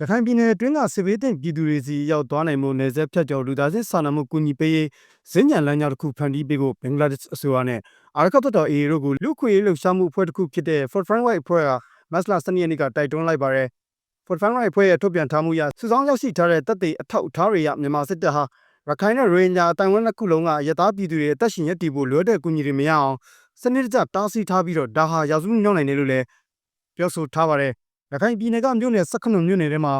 ရခိုင်ပြည်နယ်အတွင်းကစစ်ဘေးသင့်ပြည်သူတွေစီရောက်သွားနိုင်မှုနယ်စပ်ဖြတ်ကျော်လူသားချင်းစာနာမှုကူညီပေးရေးစဉ္ညာလမ်းကြောင်းတစ်ခုဖန်တီးပေးဖို့ဘင်္ဂလားဒေ့ရှ်အစိုးရနဲ့အာရခတ်တော် AA တို့ကိုလူခွေလှုပ်ရှားမှုအဖွဲ့တစ်ခုဖြစ်တဲ့ Fort Front Right အဖွဲ့ကမတ်လ12ရက်နေ့ကတိုက်တွန်းလိုက်ပါတယ်။ Fort Front Right အဖွဲ့ရဲ့ထုတ်ပြန်ထားမှုအရစုဆောင်းရောက်ရှိထားတဲ့တပ်တွေအထောက်အထားတွေရမြန်မာစစ်တပ်ဟာရခိုင်နဲ့ရိုဟင်ဂျာအတိုင်းဝန်းတစ်ခုလုံးကရသားပြည်သူတွေအသက်ရှင်ရပ်တည်ဖို့လိုတဲ့ကူညီတွေမရအောင်စနစ်တကျတားဆီးထားပြီးတော့ဒါဟာရာဇဝတ်ညှောင်းနိုင်တယ်လို့လည်းပြောဆိုထားပါတယ်။ ရခိုင်ပြည်နယ်ကမြို့နယ်18မြို့နယ်ထဲမှာ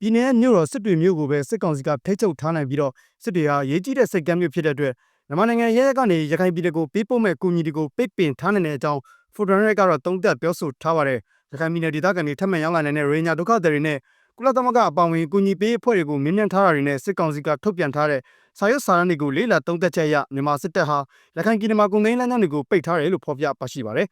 ပြည်내မြို့တော်စစ်တွေမြို့ကိုပဲစစ်ကောင်စီကထိချုပ်ထားနိုင်ပြီးတော့စစ်တွေဟာရေးကြီးတဲ့စိတ်ကမ်းမြို့ဖြစ်တဲ့အတွက်မြန်မာနိုင်ငံရဲကနေရခိုင်ပြည်နယ်ကိုပေးပို့မဲ့ကူညီတွေကိုပိတ်ပင်ထားနိုင်တဲ့အကြောင်းဖိုဒရရက်ကတော့တုံးသက်ပြောဆိုထားပါတယ်ရခိုင်ပြည်နယ်ဒေသခံတွေထပ်မံရောက်လာနေတဲ့ရိုဟင်ဂျာဒုက္ခသည်တွေနဲ့ကုလသမဂ္ဂအပောင်ဝင်ကူညီပေးအဖွဲ့တွေကိုမြင့်မြတ်ထားတာတွေနဲ့စစ်ကောင်စီကထုတ်ပြန်ထားတဲ့စာရွက်စာတမ်းတွေကိုလေးလာတုံးသက်ချက်အရမြန်မာစစ်တပ်ဟာရခိုင်ပြည်နယ်မှာကုန်သိန်းလမ်းကြောင်းတွေကိုပိတ်ထားတယ်လို့ဖော်ပြပါရှိပါတယ်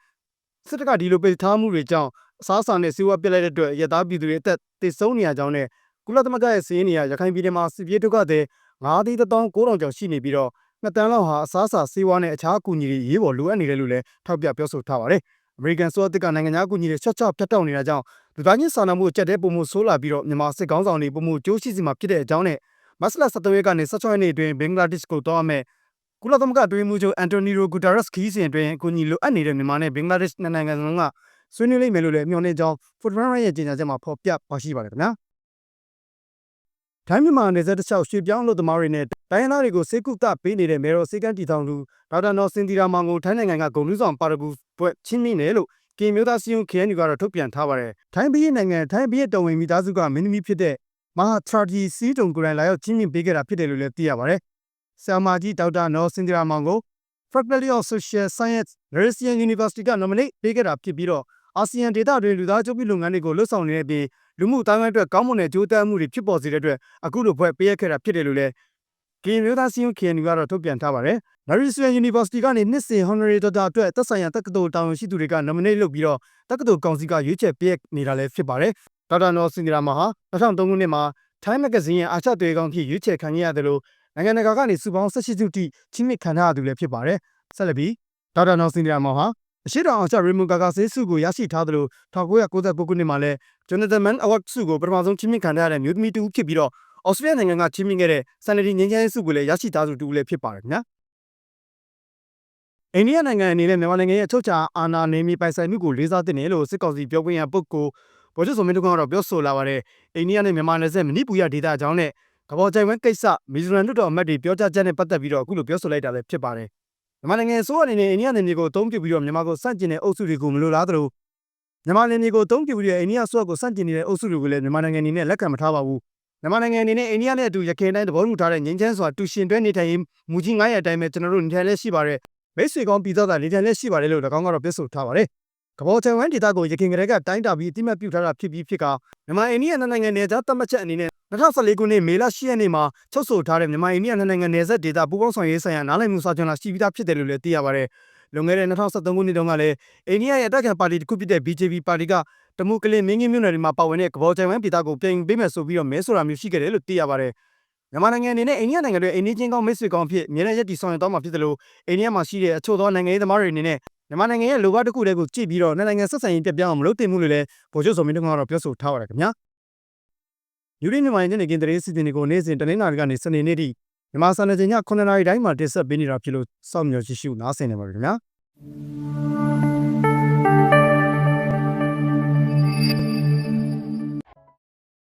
စစ်တပ်ကဒီလိုပိတ်ထားမှုတွေကြောင့် အစားအစာနဲ့စီးပွားပြစ်လိုက်တဲ့အတွက်ရသားပြည်သူတွေအသက်သေဆုံးနေရကြောင်းနဲ့ကုလသမဂ္ဂရဲ့စီးရင်နေရရခိုင်ပြည်နယ်မှာစစ်ပြေးဒုက္ခသည်9,900ကျော်ရှိနေပြီးတော့နှစ်တန်းလောက်ဟာအစားအစာဆေးဝါးနဲ့အခြားအကူအညီတွေရေးပေါ်လိုအပ်နေတယ်လို့လည်းထောက်ပြပြောဆိုထားပါတယ်။အမေရိကန်ဆိုအသစ်ကနိုင်ငံသားအကူအညီတွေချက်ချပြတ်တောက်နေတာကြောင့်လူသားချင်းစာနာမှုအကျက်တဲပုံမှုဆိုးလာပြီးတော့မြန်မာစစ်ကောင်းဆောင်တွေပုံမှုကြိုးရှိစီမှာဖြစ်တဲ့အကြောင်းနဲ့မတ်လ17ရက်ကနေ16ရက်နေ့အတွင်းဘင်္ဂလားဒေ့ရှ်ကိုတောင်းမဲ့ကုလသမဂ္ဂအတွင်းမှုချုပ်အန်တိုနီယိုဂူတာရက်စ်ခီးစဉ်အတွင်းအကူအညီလိုအပ်နေတဲ့မြန်မာနဲ့ဘင်္ဂလားဒေ့ရှ်နိုင်ငံလုံးက ဆွေးနွေးလိမ့်မယ်လို့လည်းမျှော်လင့်ကြောင်းဖုဒ်ရန်ရဲ့ကြေညာချက်မှာဖော်ပြပါရှိပါတယ်ခင်ဗျာ။ထိုင်းမြန်မာနယ်စပ်တစ်လျှောက်ရွှေပြောင်းလို့သမားတွေနဲ့တိုင်းရင်းသားတွေကိုစေကုသပေးနေတဲ့မေတော်စေကန်းတီထောင်သူဒေါက်တာနော်စင်တီရာမောင်ကိုထိုင်းနိုင်ငံကဂုံလူးဆောင်ပါရဂူဘွဲ့ချင်းမိနေလို့ကင်မျိုးသားစီယုံ KNU ကတော့ထုတ်ပြန်ထားပါတယ်။ထိုင်းပြည်နိုင်ငံထိုင်းပြည်တော်ဝင်မိသားစုကမင်းသမီးဖြစ်တဲ့မဟာထရာဂျီစီတုံကိုယ်တိုင်လာရောက်ချင်းမြင့်ပေးခဲ့တာဖြစ်တယ်လို့လည်းသိရပါတယ်။ဆရာမကြီးဒေါက်တာနော်စင်တီရာမောင်ကို Faculty of Social Science National University က nominate ပေးခဲ့တာဖြစ်ပြီးတော့ အာဆီယံဒေသတွင်လူသားချုပ်ပြုလုပ်ငန်းတွေကိုလှုပ်ဆောင်နေတဲ့အပြင်လူမှုအတိုင်းအဝိုင်းအတွက်ကောင်းမွန်တဲ့ကြိုးပမ်းမှုတွေဖြစ်ပေါ်စေတဲ့အတွက်အခုလိုဘွဲ့ပေးရခဲ့တာဖြစ်တယ်လို့လည်းကင်မျိုးသားစီယုံ KNU ကတော့ထုတ်ပြန်ထားပါတယ်။ National University ကနေနှစ်စဉ် honorary doctor အတွက်သက်ဆိုင်ရာတက္ကသိုလ်တာဝန်ရှိသူတွေက nominate လုပ်ပြီးတော့တက္ကသိုလ်ကောင်စီကရွေးချယ်ပေးနေတာလည်းဖြစ်ပါတယ်။ဒေါက်တာနော်စင်ဒီရာမာဟာ2003ခုနှစ်မှာ Time Magazine ရဲ့အာရှတွေကောင်ဖြစ်ရွေးချယ်ခံခဲ့ရတယ်လို့နိုင်ငံတကာကနေစုပေါင်း18စုတိချင်းမြင့်ခံထားရသူလည်းဖြစ်ပါတယ်။ဆက်လက်ပြီးဒေါက်တာနော်စင်ဒီရာမာဟာ အရှိတောင်အောင်ချရေမွန်ကာကာဆေးစုကိုရရှိထားသလို1999ခုနှစ်မှာလဲ Jonathan Mann Award စုကိုပထမဆုံးချင်းမြင့်ခံရတဲ့မျိုးသမီးတူဖြစ်ပြီးတော့ဩစတြေးလျနိုင်ငံကချင်းမြင့်ခဲ့တဲ့ဆန်နဒီငင်းချမ်းစုကိုလည်းရရှိထားသူတူလည်းဖြစ်ပါတယ်ခင်ဗျာအိန္ဒိယနိုင်ငံအနေနဲ့မြန်မာနိုင်ငံရဲ့အချုပ်အခြာအာဏာနယ်မြေပိုင်ဆိုင်မှုကိုလေးစားသင့်တယ်လို့စစ်ကောင်စီပြောခွင့်ရပုဂ္ဂိုလ်ဗိုလ်ချုပ်စောမင်းတို့ကတော့ပြောဆိုလာပါတယ်အိန္ဒိယနဲ့မြန်မာနယ်စပ်မဏိပူရဒေသအကြောင်းနဲ့ကဘောကြိုင်ဝမ်ကိစ္စမီဇိုရမ်လွှတ်တော်အမတ်တွေပြောကြားချက်နဲ့ပတ်သက်ပြီးတော့အခုလိုပြောဆိုလိုက်တာလည်းဖြစ်ပါတယ် မြန်မာနိုင်ငံအစိုးရအနေနဲ့အိန္ဒိယနယ်မြေကိုအသုံးပြုပြီးတော့မြန်မာကိုစန့်ကျင်တဲ့အုပ်စုတွေကိုမလိုလားသလိုမြန်မာနယ်မြေကိုအသုံးပြုပြီးတော့အိန္ဒိယအစိုးရကိုစန့်ကျင်နေတဲ့အုပ်စုတွေကိုလည်းမြန်မာနိုင်ငံအနေနဲ့လက်ခံမထားပါဘူးမြန်မာနိုင်ငံအနေနဲ့အိန္ဒိယနဲ့အတူရခိုင်တိုင်းသဘောတူထားတဲ့ငြိမ်းချမ်းစွာတူရှင်တွဲနေထိုင်ရေးမူကြီး900အတိုင်းပဲကျွန်တော်တို့နေထိုင်လက်ရှိပါတယ်မိတ်ဆွေကောင်းပြည်သားသာနေထိုင်လက်ရှိပါတယ်လို့၎င်းကတော့ပြောဆိုထားပါတယ်ကဘောချန်ဝမ်ဒေတာကိုရခိုင်ကလေးကတိုင်းတာပြီးအတိမတ်ပြုထားတာဖြစ်ပြီးဖြစ်ကမြန်မာအိန္ဒိယနိုင်ငံနယ်ခြားသတ်မှတ်ချက်အနေနဲ့ 2014ခုနှစ်မေလ10ရက်နေ့မှာချုပ်ဆိုထားတဲ့မြန်မာအိန္ဒိယနိုင်ငံနယ်စပ်ဒေတာပူးပေါင်းဆောင်ရေးဆိုင်ရာနားလည်မှုစာချုပ်လာရှိပြီးသားဖြစ်တယ်လို့လည်းသိရပါတယ်လွန်ခဲ့တဲ့2013ခုနှစ်တုန်းကလည်းအိန္ဒိယရဲ့အတက်ခံပါတီတစ်ခုဖြစ်တဲ့ BJP ပါတီကတမူကလင်မင်းကြီးမြို့နယ်တွေမှာပါဝင်တဲ့ကဘောချန်ဝမ်ဒေတာကိုပြင်ပေးမယ်ဆိုပြီးတော့မဲဆိုတာမျိုးရှိခဲ့တယ်လို့သိရပါတယ်မြန်မာနိုင်ငံအနေနဲ့အိန္ဒိယနိုင်ငံတွေအိန္ဒိချင်းကောင်းမိတ်ဆွေကောင်းဖြစ်မြေနဲ့ရက်တီဆောင်ရွက်သွားမှာဖြစ်တယ်လို့အိန္ဒိယမှာရှိတဲ့အချို့သောနိုင်ငံရေးသမားတွေအနေနဲ့မြန်မာနိုင်ငံရဲ့လိုဘတစ်ခုတည်းကိုကြည့်ပြီးတော့နိုင်ငံဆက်ဆံရေးပြပြအောင်မလုပ်သင့်ဘူးလို့လည်းဗိုလ်ချုပ်စောမင်းတို့ကတော့ပြောဆိုထားပါတယ်ခင်ဗျာ ယူရီမြန်မာနိုင်ငံနေကင်းတရေစီတင်တွေကိုနေ့စဉ်တနင်္လာနေ့ကနေစနေနေ့ထိမြန်မာစံနေချိန်ည9:00နာရီတိုင်းမှာတင်ဆက်ပေးနေတာဖြစ်လို့စောင့်မျှော်ကြည့်ရှုနားဆင်နေပါခင်ဗျာ